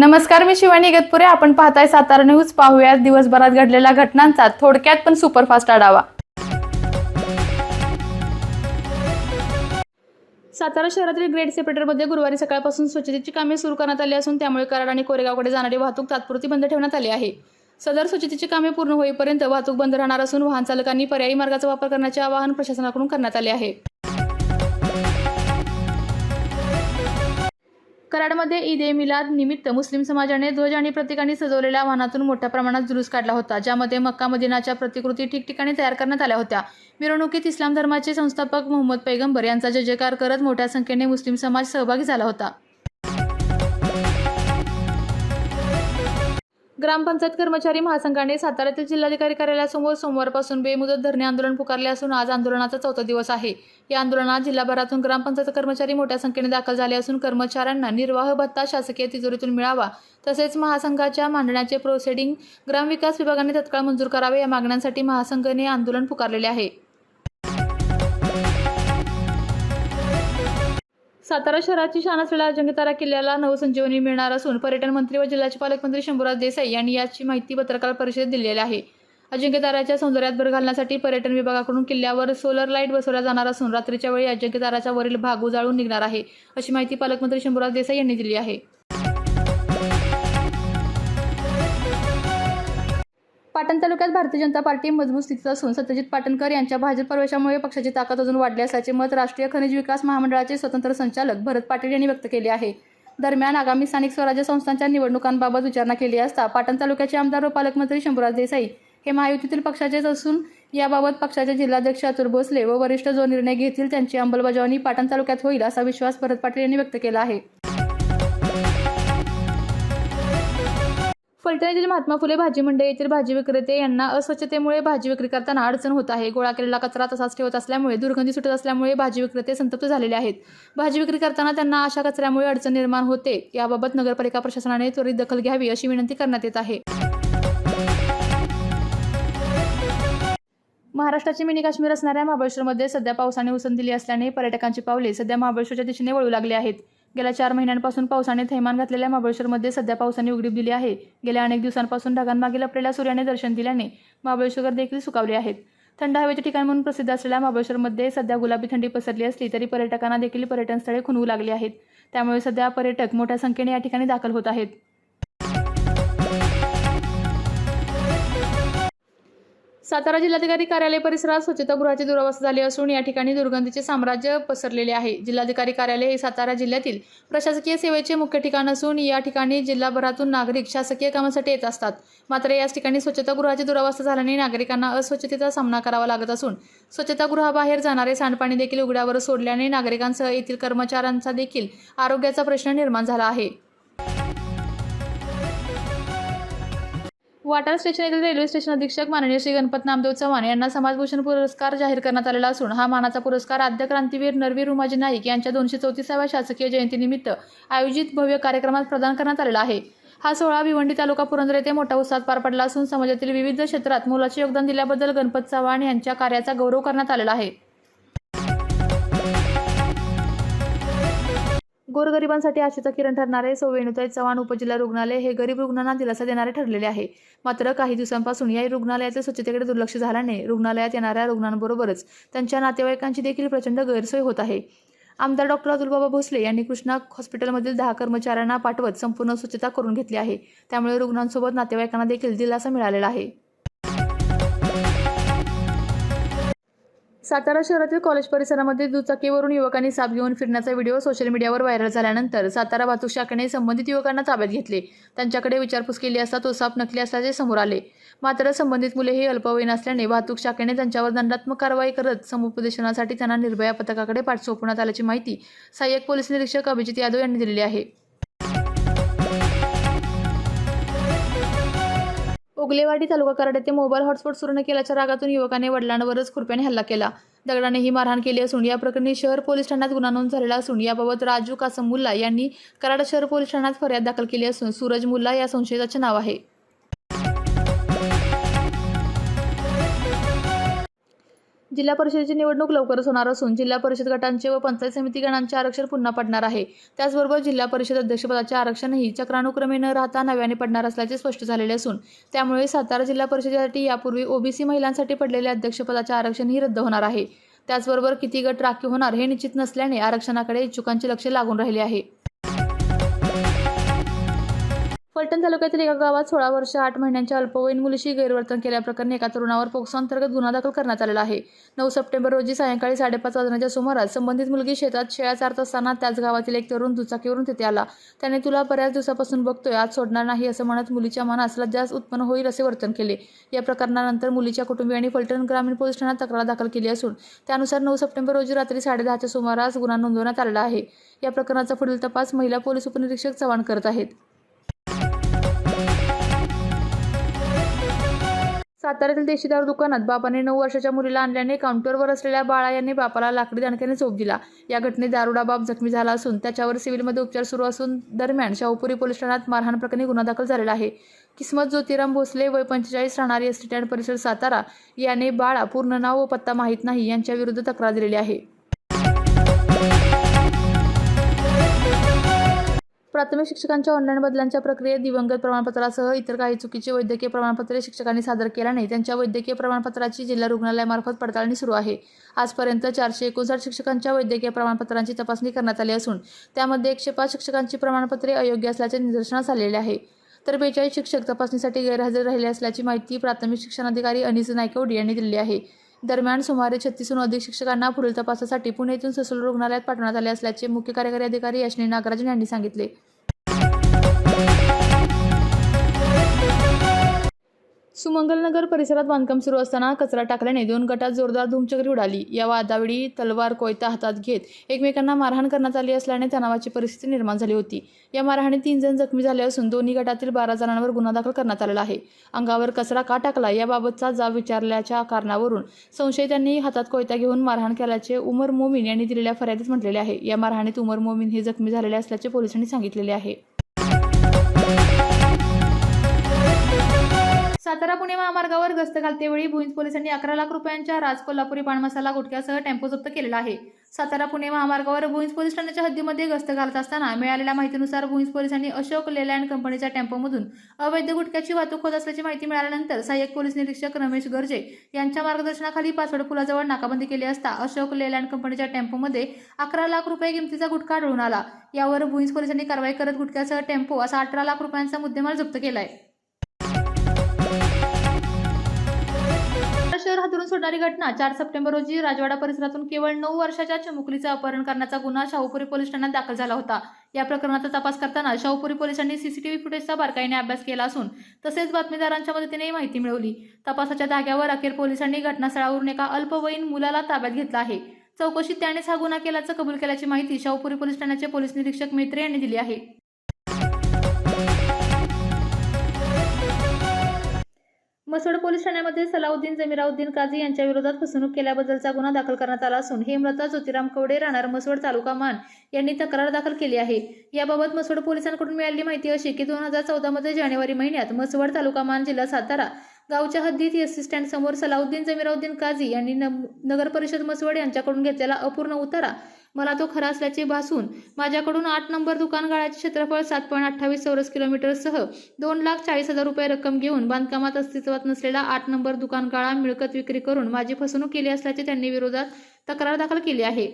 नमस्कार मी शिवानी गतपुरे. आपण पाहताय सातारा न्यूज. पाहूया दिवसभरात घडलेल्या घटनांचा थोडक्यात पण सुपरफास्ट आढावा. सातारा शहरातील ग्रेड सेपरेटरमध्ये गुरुवारी सकाळपासून स्वच्छतेची कामे सुरू करण्यात आली असून त्यामुळे कराड आणि कोरेगावकडे जाणारी वाहतूक तात्पुरती बंद ठेवण्यात आली आहे. सदर स्वच्छतेची कामे पूर्ण होईपर्यंत वाहतूक बंद राहणार असून वाहन चालकांनी पर्यायी मार्गाचा वापर करण्याचे आवाहन प्रशासनाकडून करण्यात आले आहे. कराडमध्ये ईद ए मिलाद निमित्त मुस्लिम समाजाने ध्वज आणि प्रतिकांनी सजवलेल्या वाहनातून मोठ्या प्रमाणात जुलूस काढला होता ज्यामध्ये मक्का मदिनाच्या प्रतिकृती ठिकठिकाणी तयार करण्यात आल्या होत्या. मिरवणुकीत इस्लाम धर्माचे संस्थापक मोहम्मद पैगंबर यांचा जयजयकार करत मोठ्या संख्येने मुस्लिम समाज सहभागी झाला होता. ग्रामपंचायत कर्मचारी महासंघाने साताऱ्यातील जिल्हाधिकारी कार्यालयासमोर सोमवारपासून बेमुदत धरणे आंदोलन पुकारले असून आज आंदोलनाचा चौथा दिवस आहे. या आंदोलनात जिल्हाभरातून ग्रामपंचायत कर्मचारी मोठ्या संख्येने दाखल झाले असून कर्मचाऱ्यांना निर्वाह भत्ता शासकीय तिजोरीतून मिळावा तसेच महासंघाच्या मांडण्याचे प्रोसेडिंग ग्रामविकास विभागाने तत्काळ मंजूर करावे या मागण्यांसाठी महासंघाने आंदोलन पुकारलेले आहे. सातारा शहराची शान असलेल्या अजिंक्यतारा किल्ल्याला नवसंजीवनी मिळणार असून पर्यटन मंत्री व जिल्ह्याचे पालकमंत्री शंभूराज देसाई यांनी याची माहिती पत्रकार परिषदेत दिलेली आहे. अजिंक्यताराच्या सौंदर्यात भर घालण्यासाठी पर्यटन विभागाकडून किल्ल्यावर सोलर लाइट बसवल्या जाणार असून रात्रीच्या वेळी अजिंक्यताराच्या वरील भाग उजाळून निघणार आहे अशी माहिती पालकमंत्री शंभूराज देसाई यांनी दिली आहे. पाटण तालुक्यात भारतीय जनता पार्टी मजबूत स्थितीत असून सत्यजित पाटणकर यांच्या भाजप प्रवेशामुळे पक्षाची ताकद अजून वाढली असल्याचे मत राष्ट्रीय खनिज विकास महामंडळाचे स्वतंत्र संचालक भरत पाटील यांनी व्यक्त केले आहे. दरम्यान आगामी स्थानिक स्वराज्य संस्थांच्या निवडणुकांबाबत विचारणा केली असता पाटण तालुक्याचे आमदार व पालकमंत्री शंभूराज देसाई हे महायुतीतील पक्षाचेच असून याबाबत पक्षाचे जिल्हाध्यक्ष अतुल भोसले व वरिष्ठ जो निर्णय घेतील त्यांची अंमलबजावणी पाटण तालुक्यात होईल असा विश्वास भरत पाटील यांनी व्यक्त केला आहे. फलटण येथील महात्मा फुले भाजी मंडई येथील भाजी विक्रेते यांना अस्वच्छतेमुळे भाजी विक्री करताना अडचण होत आहे. गोळा केलेला कचरा तसाच ठेवत असल्यामुळे दुर्गंधी सुटत असल्यामुळे भाजी विक्रेते संतप्त झालेले आहेत. भाजी विक्री करताना त्यांना अशा कचऱ्यामुळे अडचण निर्माण होते. याबाबत नगरपालिका प्रशासनाने त्वरित दखल घ्यावी अशी विनंती करण्यात येत आहे. महाराष्ट्राची मिनी काश्मीर असणाऱ्या महाबळेश्वरमध्ये सध्या पावसाने उसण दिली असल्याने पर्यटकांची पावले सध्या महाबळेश्वरच्या दिशेने वळू लागली आहेत. गेल्या चार महिन्यांपासून पावसाने थैमान घातलेल्या महाबळेश्वरमध्ये सध्या पावसाने उघडीप दिली आहे. गेल्या अनेक दिवसांपासून ढगांमागे लपलेल्या सूर्याने दर्शन दिल्याने महाबळेश्वर देखील सुकावले आहेत. थंड हवेचे ठिकाण म्हणून प्रसिद्ध असलेल्या महाबळेश्वरमध्ये सध्या गुलाबी थंडी पसरली असली तरी पर्यटकांना देखील पर्यटनस्थळे खुनवू लागली आहेत. त्यामुळे सध्या पर्यटक मोठ्या संख्येने या ठिकाणी दाखल होत आहेत. सातारा जिल्हाधिकारी कार्यालय परिसरात स्वच्छतागृहाची दुरावस्था झाली असून या ठिकाणी दुर्गंधीचे साम्राज्य पसरलेले आहे. जिल्हाधिकारी कार्यालय हे सातारा जिल्ह्यातील प्रशासकीय सेवेचे मुख्य ठिकाण असून या ठिकाणी जिल्हाभरातून नागरिक शासकीय कामासाठी येत असतात. मात्र याच ठिकाणी स्वच्छतागृहाची दुरावस्था झाल्याने नागरिकांना अस्वच्छतेचा सामना करावा लागत असून स्वच्छतागृहाबाहेर जाणारे सांडपाणी देखील उघड्यावर सोडल्याने नागरिकांसह येथील कर्मचाऱ्यांचा देखील आरोग्याचा प्रश्न निर्माण झाला आहे. वाटार स्टेशन येथील रेल्वे स्टेशन अधीक्षक माननीय श्री गणपत नामदेव चव्हाण यांना समाजभूषण पुरस्कार जाहीर करण्यात आलेला असून हा मानाचा पुरस्कार आद्य क्रांतीवीर नरवीर उमाजी नाईक यांच्या दोनशे चौतीसाव्या शासकीय जयंतीनिमित्त आयोजित भव्य कार्यक्रमात प्रदान करण्यात आलेला आहे. हा सोहळा भिवंडी तालुका पुरंदर येथे मोठ्या उत्साहात पार पडला असून समाजातील विविध क्षेत्रात मोलाचे योगदान दिल्याबद्दल गणपत चव्हाण यांच्या कार्याचा गौरव करण्यात आलेला आहे. गोरगरिबांसाठी आशेचं किरण ठरणारे सौ वेणुताई चव्हाण उपजिल्हा रुग्णालय हे गरीब रुग्णांना दिलासा देणारे ठरलेले आहे. मात्र काही दिवसांपासून या रुग्णालयातील स्वच्छतेकडे दुर्लक्ष झाल्याने रुग्णालयात येणाऱ्या रुग्णांबरोबरच त्यांच्या नातेवाईकांची देखील प्रचंड गैरसोय होत आहे. आमदार डॉक्टर अतुलबाबा भोसले यांनी कृष्णा हॉस्पिटलमधील दहा कर्मचाऱ्यांना पाठवत संपूर्ण स्वच्छता करून घेतली आहे. त्यामुळे रुग्णांसोबत नातेवाईकांना देखील दिलासा मिळालेला आहे. सातारा शहरातील कॉलेज परिसरामध्ये दुचाकीवरून युवकांनी साप घेऊन फिरण्याचा व्हिडिओ सोशल मीडियावर व्हायरल झाल्यानंतर सातारा वाहतूक शाखेने संबंधित युवकांना ताब्यात घेतले. त्यांच्याकडे विचारपूस केली असता तो साप नकली असल्याचे समोर आले. मात्र संबंधित मुले ही अल्पवयीन असल्याने वाहतूक शाखेने त्यांच्यावर दंडात्मक कारवाई करत समुपदेशनासाठी त्यांना निर्भया पथकाकडे पाठ सोपवण्यात आल्याची माहिती सहाय्यक पोलीस निरीक्षक अभिजित यादव यांनी दिलेली आहे. उगलेवाडी तालुका कराड येथे मोबाईल हॉटस्पॉट सुरू न केल्याच्या रागातून युवकाने वडिलांवरच खुरप्याने हल्ला केला. दगडाने ही मारहाण केली असून या प्रकरणी शहर पोलीस ठाण्यात गुन्हा नोंद झालेला असून याबाबत राजू कासम मुल्ला यांनी कराड शहर पोलीस ठाण्यात फर्याद दाखल केली असून सूरज मुल्ला या संशयिताचे नाव आहे. जिल्हा परिषदेची निवडणूक लवकरच होणार असून जिल्हा परिषद गटांचे व पंचायत समिती गणांचे आरक्षण पुन्हा पडणार आहे. त्याचबरोबर जिल्हा परिषद अध्यक्षपदाचे आरक्षणही चक्रानुक्रमे न राहता नव्याने पडणार असल्याचे स्पष्ट झालेले असून त्यामुळे सातारा जिल्हा परिषदेसाठी यापूर्वी ओबीसी महिलांसाठी पडलेले अध्यक्षपदाचे आरक्षणही रद्द होणार आहे. त्याचबरोबर किती गट राखीव होणार हे निश्चित नसल्याने आरक्षणाकडे इच्छुकांचे लक्ष लागून राहिले आहे. फलटण तालुक्यातील एका गावात सोळा वर्ष आठ महिन्यांच्या अल्पवयीन मुलीशी गैरवर्तन केल्याप्रकरणी एका तरुणावर पोक्सो अंतर्गत गुन्हा दाखल करण्यात आलेला आहे. नऊ सप्टेंबर रोजी सायंकाळी साडेपाच वाजण्याच्या सुमारास संबंधित मुलगी शेतात शेळ्या चारत असताना त्याच गावातील एक तरुण दुचाकीवरून तिथे आला. त्याने तुला बऱ्याच दिवसापासून बघतोय आज सोडणार नाही असं म्हणत मुलीच्या मनास लज्जास उत्पन्न होईल असे वर्तन केले. या प्रकरणानंतर मुलीच्या कुटुंबियांनी फलटण ग्रामीण पोलीस ठाण्यात तक्रार दाखल केली असून त्यानुसार नऊ सप्टेंबर रोजी रात्री साडेदहाच्या सुमारास गुन्हा नोंदवण्यात आलेला आहे. या प्रकरणाचा पुढील तपास महिला पोलीस उपनिरीक्षक चव्हाण करत आहेत. साताऱ्यातील देशीदार दुकानात बापाने नऊ वर्षाच्या मुलीला आणल्याने काउंटरवर असलेल्या बाळा यांनी बापाला लाकडी दणक्याने चोप दिला. या घटनेत दारुडा बाप जखमी झाला असून त्याच्यावर सिव्हिलमध्ये उपचार सुरू असून दरम्यान शाहूपुरी पोलीस ठाण्यात मारहाण प्रकरणी गुन्हा दाखल झालेला आहे. किस्मत ज्योतिराम भोसले वय पंचेचाळीस राहणारी एस टी स्टँड परिसर सातारा याने बाळा पूर्ण नाव व पत्ता माहीत नाही यांच्या विरुद्ध तक्रार दिलेली आहे. प्राथमिक शिक्षकांच्या ऑनलाईन बदलांच्या प्रक्रियेत दिवंगत प्रमाणपत्रासह इतर काही चुकीचे वैद्यकीय प्रमाणपत्रे शिक्षकांनी सादर केल्याने त्यांच्या वैद्यकीय प्रमाणपत्राची जिल्हा रुग्णालयामार्फत पडताळणी सुरू आहे. आजपर्यंत चारशे एकोणसाठ शिक्षकांच्या वैद्यकीय प्रमाणपत्रांची तपासणी करण्यात आली असून त्यामध्ये एकशे पाच शिक्षकांची प्रमाणपत्रे अयोग्य असल्याचे निदर्शनास आलेले आहे. तर बेचाळीस शिक्षक तपासणीसाठी गैरहजर राहिले असल्याची माहिती प्राथमिक शिक्षणाधिकारी अनिस नायकवडी यांनी दिली आहे. दरम्यान सुमारे छत्तीसहून अधिक शिक्षकांना पुढील तपासासाठी पुणे येथून ससूल रुग्णालयात पाठवण्यात आले असल्याचे मुख्य कार्यकारी अधिकारी यशनी नागराजन यांनी सांगितले. सुमंगलनगर परिसरात बांधकाम सुरू असताना कचरा टाकल्याने दोन गटात जोरदार धुमचक्री उडाली. या वादावेळी तलवार कोयता हातात घेत एकमेकांना मारहाण करण्यात आली असल्याने तणावाची परिस्थिती निर्माण झाली होती. या मारहाणीत तीन जण जखमी झाले असून दोन्ही गटातील बारा जणांवर गुन्हा दाखल करण्यात आलेला आहे. अंगावर कचरा का टाकला याबाबतचा जाब विचारल्याच्या कारणावरून संशयितांनी हातात कोयता घेऊन मारहाण केल्याचे उमर मोमीन यांनी दिलेल्या फर्यादीत म्हटलेले आहे. या मारहाणीत उमर मोमीन हे जखमी झालेले असल्याचे पोलिसांनी सांगितलेले आहे. सातारा पुणे महामार्गावर गस्त घालतेवेळी भुईंज पोलिसांनी अकरा लाख रुपयांच्या राज कोल्हापुरी पान मसाला गुटख्यासह टेम्पो जप्त केलेला आहे. सातारा पुणे महामार्गावर भुईंज पोलीस ठाण्याच्या हद्दीमध्ये गस्त घालत असताना मिळालेल्या माहितीनुसार भुईंज पोलिसांनी अशोक लेलँड कंपनीच्या टेम्पोमधून अवैध गुटख्याची वाहतूक होत असल्याची माहिती मिळाल्यानंतर सहाय्यक पोलीस निरीक्षक रमेश गर्जे यांच्या मार्गदर्शनाखाली पाचवड पुलाजवळ नाकाबंदी केली असता अशोक लेलँड कंपनीच्या टेम्पोमध्ये अकरा लाख रुपये किमतीचा गुटखा आढळून आला. यावर भुईंज पोलिसांनी कारवाई करत गुटख्यासह टेम्पो असा अठरा लाख रुपयांचा मुद्देमाल जप्त केला आहे शहर हादरून सोडणारी घटना. चार सप्टेंबर रोजी राजवाडा परिसरातून केवळ नऊ वर्षाच्या चिमुकलीचं अपहरण करण्याचा गुन्हा शाहूपुरी पोलीस ठाण्यात दाखल झाला होता. या प्रकरणाचा तपास करताना शाहूपुरी पोलिसांनी सीसीटीव्ही फुटेजचा बारकाईने अभ्यास केला असून तसेच बातमीदारांच्या मदतीने माहिती मिळवली. तपासाच्या धाग्यावर अखेर पोलिसांनी घटनास्थळावरून एका अल्पवयीन मुलाला ताब्यात घेतला आहे. चौकशीत त्यानेच हा गुन्हा केल्याचं कबूल केल्याची माहिती शाहूपुरी पोलीस ठाण्याचे पोलीस निरीक्षक मेत्रे यांनी दिली आहे. मसोड पोलीस ठाण्यामध्ये सलाउद्दीन जमीराउद्दीन काझी यांच्या विरोधात फसवणूक केल्याबद्दलचा गुन्हा दाखल करण्यात आला असून हे मृत ज्योतिराम कवडे राहणार मसवड तालुका मान यांनी तक्रार दाखल केली आहे. याबाबत मसवड पोलिसांकडून मिळालेली माहिती अशी की दोन हजार चौदामध्ये जानेवारी महिन्यात मसवड तालुका मान जिल्हा सातारा गावच्या हद्दीत एस स्टँड समोर सलाउद्दीन जमीराउद्दीन काझी यांनी नगर परिषद मसवड यांच्याकडून घेतलेला अपूर्ण उतारा मला तो खरा असल्याचे भासून माझ्याकडून आठ नंबर दुकान गाळ्याचे क्षेत्रफळ सात पॉईंट अठ्ठावीस चौरस किलोमीटरसह दोन लाख चाळीस हजार रुपये रक्कम घेऊन बांधकामात अस्तित्वात नसलेला आठ नंबर दुकान गाळा मिळकत विक्री करून माझी फसवणूक केली असल्याचे त्यांनी विरोधात तक्रार दाखल केली आहे.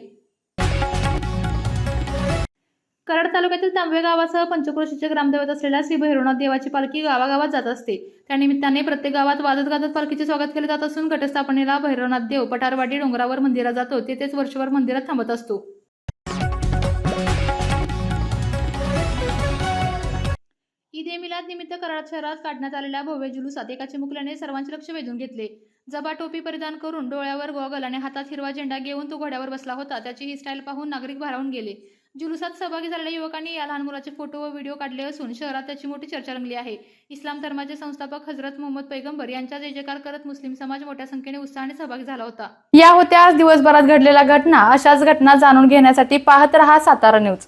कराड तालुक्यातील तांबवे गावासह पंचक्रोशीचे ग्रामदैवत असलेल्या श्री भैरवनाथ देवाची पालखी गावागावात जात असते. त्यानिमित्ताने प्रत्येक गावात वाजत गाजत पालखीचे स्वागत केले जात असून घटस्थापनेला भैरवनाथ देव पठारवाडी डोंगरावर मंदिरात जातो. तेथेच वर्षभर मंदिरात थांबत असतो. ईद ए मिलाद निमित्त कराड शहरात काढण्यात आलेल्या भव्य जुलुसात एका चिमुकल्याने सर्वांचे लक्ष वेधून घेतले. जबा टोपी परिधान करून डोळ्यावर गॉगल आणि हातात हिरवा झेंडा घेऊन तो घोड्यावर बसला होता. त्याची ही स्टाईल पाहून नागरिक भारावून गेले. जुलुसात सहभागी झालेल्या युवकांनी या लहान मुलाचे फोटो व व्हिडिओ काढले असून शहरात त्याची मोठी चर्चा रंगली आहे. इस्लाम धर्माचे संस्थापक हजरत मोहम्मद पैगंबर यांचा जय जयकार करत मुस्लिम समाज मोठ्या संख्येने उत्साहाने सहभागी झाला होता. या होत्या आज दिवसभरात घडलेल्या घटना. अशाच घटना जाणून घेण्यासाठी पाहत रहा सातारा न्यूज.